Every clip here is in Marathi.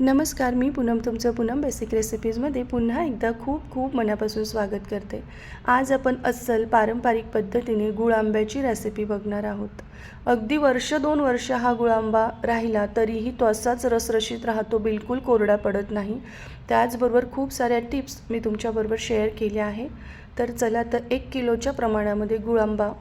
नमस्कार मी पूनम तुमचं पूनम बेसिक रेसिपीजमध्ये पुन्हा एकदा खूप खूप मनापासून स्वागत करते. आज आपण अस्सल पारंपरिक पद्धतीने गुळ आंब्याची रेसिपी बघणार आहोत. अगदी वर्ष दोन वर्ष हा गुळ आंबा राहिला तरीही तो असाच रसरशीत राहतो बिलकुल कोरडा पडत नाही. त्याचबरोबर खूप साऱ्या टिप्स मी तुमच्याबरोबर शेअर केल्या आहे तर चला तर एक किलोच्या प्रमाणामध्ये गुळ आंबा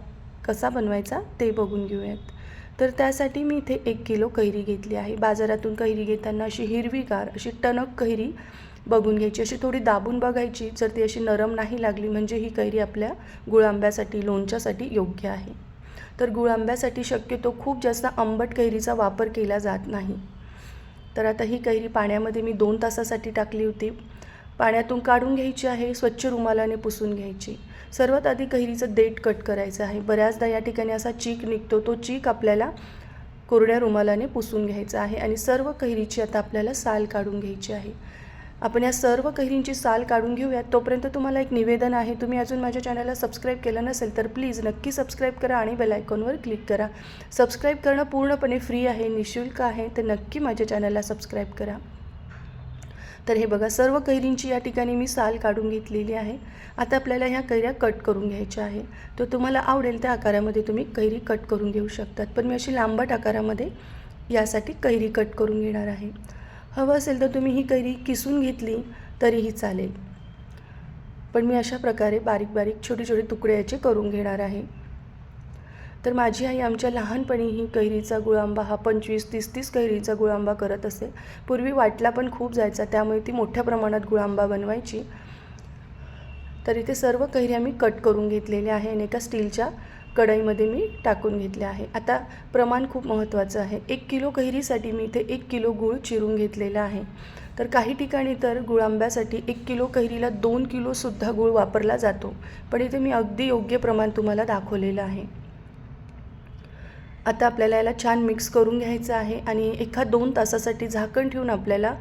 कसा बनवायचा ते बघून घेऊयात. तर त्यासाठी मी इथे एक किलो कैरी घेतली आहे. बाजारातून कैरी घेताना अशी हिरवीगार अशी टणक कैरी बघून घ्यायची. अशी थोडी दाबून बघायची. जर ती अशी नरम नाही लागली म्हणजे ही कैरी आपल्या गुळांब्यासाठी लोणच्यासाठी योग्य आहे. तर गुळांब्यासाठी शक्यतो खूप जास्त आंबट कैरीचा वापर केला जात नाही. तर आता ही कैरी पाण्यामध्ये मी दोन तासासाठी टाकली होती. पाण्यातून काढून घ्यायची आहे स्वच्छ रुमालाने पुसून घ्यायची. सर्वात आधी कैरीचं देठ कट करायचं आहे. बऱ्याचदा या ठिकाणी असा चीक निघतो तो चीक आपल्याला कोरड्या रुमालाने पुसून घ्यायचा आहे आणि सर्व कैरीची आता आपल्याला साल काढून घ्यायची आहे. आपण या सर्व कैरींची साल काढून घेऊयात. तोपर्यंत तुम्हाला एक निवेदन आहे. तुम्ही अजून माझ्या चॅनलला सबस्क्राईब केलं नसेल तर प्लीज नक्की सबस्क्राईब करा आणि बेल आयकॉनवर क्लिक करा. सबस्क्राईब करणं पूर्णपणे फ्री आहे निशुल्क आहे. तर नक्की माझ्या चॅनलला सबस्क्राईब करा. तर हे बघा सर्व कैरींची या ठिकाणी मी साल काढून घेतलेली आहे. आता आपल्याला ह्या कैऱ्या कट करून घ्यायच्या आहे. तर तुम्हाला आवडेल त्या आकारामध्ये तुम्ही कैरी कट करून घेऊ शकतात. पण मी अशी लांबट आकारामध्ये यासाठी कैरी कट करून घेणार आहे. हवं असेल तर तुम्ही ही कैरी किसून घेतली तरीही चालेल. पण मी अशा प्रकारे बारीक बारीक छोटे छोटे तुकडे याचे करून घेणार आहे. तर माझी आई आमच्या लहानपणी ही कैरीचा गुळांबा हा पंचवीस तीस तीस कैरीचा गुळांबा करत असे. पूर्वी वाटला पण खूप जायचा त्यामुळे ती मोठ्या प्रमाणात गुळांबा बनवायची. तर इथे सर्व कैऱ्या मी कट करून घेतलेल्या आहे आणि एका स्टीलच्या कढईमध्ये मी टाकून घेतल्या आहे. आता प्रमाण खूप महत्त्वाचं आहे. एक किलो कैरीसाठी मी इथे एक किलो गूळ चिरून घेतलेला आहे. तर काही ठिकाणी तर गुळांब्यासाठी एक किलो कैरीला दोन किलोसुद्धा गूळ वापरला जातो. पण इथे मी अगदी योग्य प्रमाण तुम्हाला दाखवलेलं आहे. आता आपल्याला याला छान मिक्स करून घ्यायचं आहे आणि एखाद दोन तासासाठी झाकण ठेवून आपल्याला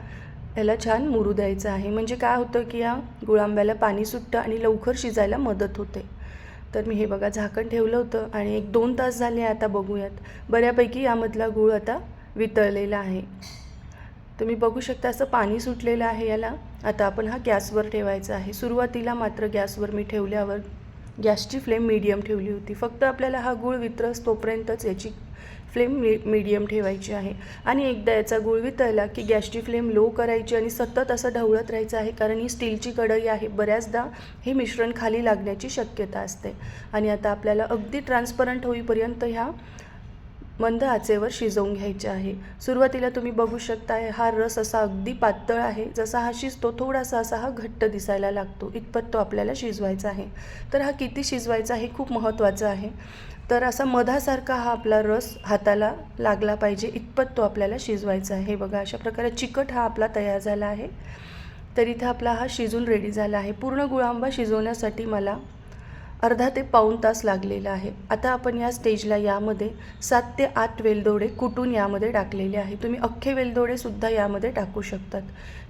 याला छान मुरू द्यायचं आहे. म्हणजे काय होतं की या गुळांब्याला पाणी सुटतं आणि लवकर शिजायला मदत होते. तर मी हे बघा झाकण ठेवलं होतं आणि एक दोन तास झाले आता बघूयात. बऱ्यापैकी यामधला गूळ आता वितळलेला आहे. तुम्ही बघू शकता असं पाणी सुटलेलं आहे याला. आता आपण हा गॅसवर ठेवायचा आहे. सुरुवातीला मात्र गॅसवर मी ठेवल्यावर गॅसची फ्लेम मीडियम ठेवली होती. फक्त आपल्याला हा गूळ वितरस तोपर्यंतच याची फ्लेम मी मीडियम ठेवायची आहे. आणि एकदा याचा गूळ वितळला की गॅसची फ्लेम लो करायची आणि सतत असं ढवळत राहायचं आहे कारण ही स्टीलची कढई आहे. बऱ्याचदा हे मिश्रण खाली लागण्याची शक्यता असते. आणि आता आपल्याला अगदी ट्रान्सपरंट होईपर्यंत ह्या मंद आचेवर शिजवून घ्यायचे आहे. सुरुवातीला तुम्ही बघू शकता हा रस असा अगदी पातळ आहे जसा हा शिजतो थोडासा असा हा घट्ट दिसायला लागतो. इतपत तो आपल्याला शिजवायचा आहे. तर हा किती शिजवायचा हे खूप महत्त्वाचं आहे. तर असा मधासारखा हा आपला रस हाताला लागला पाहिजे इतपत तो आपल्याला शिजवायचा आहे. बघा अशा प्रकारे चिकट हा आपला तयार झाला आहे. तर इथे आपला हा शिजून रेडी झाला आहे. पूर्ण गुळांबा शिजवण्यासाठी मला अर्धा ते पाऊण तास लागलेला आहे. आता आपण या स्टेजला यामध्ये सात ते आठ वेलदोडे कुटून यामध्ये टाकलेले आहे? तुम्ही अख्खे वेलदोडेसुद्धा यामध्ये टाकू शकतात.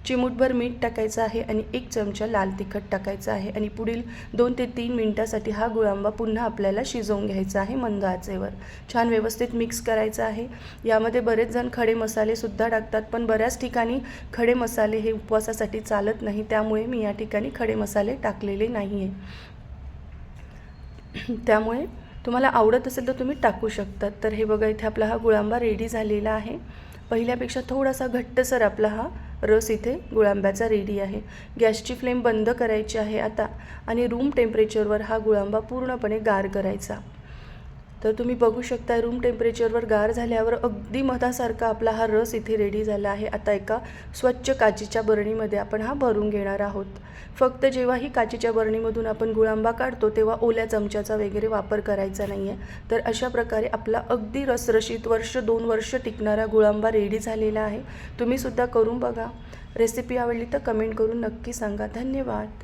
चिमूटभर मीठ टाकायचं आहे आणि एक चमचा लाल तिखट टाकायचं आहे आणि पुढील दोन ते तीन मिनटासाठी हा गुळांबा पुन्हा आपल्याला शिजवून घ्यायचा आहे मंद आचेवर छान व्यवस्थित मिक्स करायचं आहे. यामध्ये बरेच जण खडे मसालेसुद्धा टाकतात पण बऱ्याच ठिकाणी खडे मसाले हे उपवासासाठी चालत नाही त्यामुळे मी या ठिकाणी खडे मसाले टाकलेले नाही आहे त्यामुळे तुम्हाला आवडत असेल तर तुम्ही टाकू शकतात तर हे बघा इथे आपला हा गुळांबा रेडी झालेला आहे. पहिल्यापेक्षा थोडासा घट्टसर आपला हा रस इथे गुळांब्याचा रेडी आहे. गॅसची फ्लेम बंद करायची आहे आता आणि रूम टेम्परेचरवर हा गुळांबा पूर्णपणे गार करायचा. तर तुम्ही बघू शकता रूम टेम्परेचरवर गार झाल्यावर अगदी मधासारखा आपला हा रस इथे रेडी झाला आहे. आता एका स्वच्छ काचीच्या बरणीमध्ये आपण हा भरून घेणार आहोत. फक्त जेव्हा ही काचीच्या बरणीमधून आपण गुळांबा काढतो तेव्हा ओल्या चमच्याचा वगैरे वापर करायचा नाही आहे तर अशा प्रकारे आपला अगदी रसरशीत वर्ष दोन वर्ष टिकणारा गुळांबा रेडी झालेला आहे. तुम्हीसुद्धा करून बघा. रेसिपी आवडली तर कमेंट करून नक्की सांगा. धन्यवाद.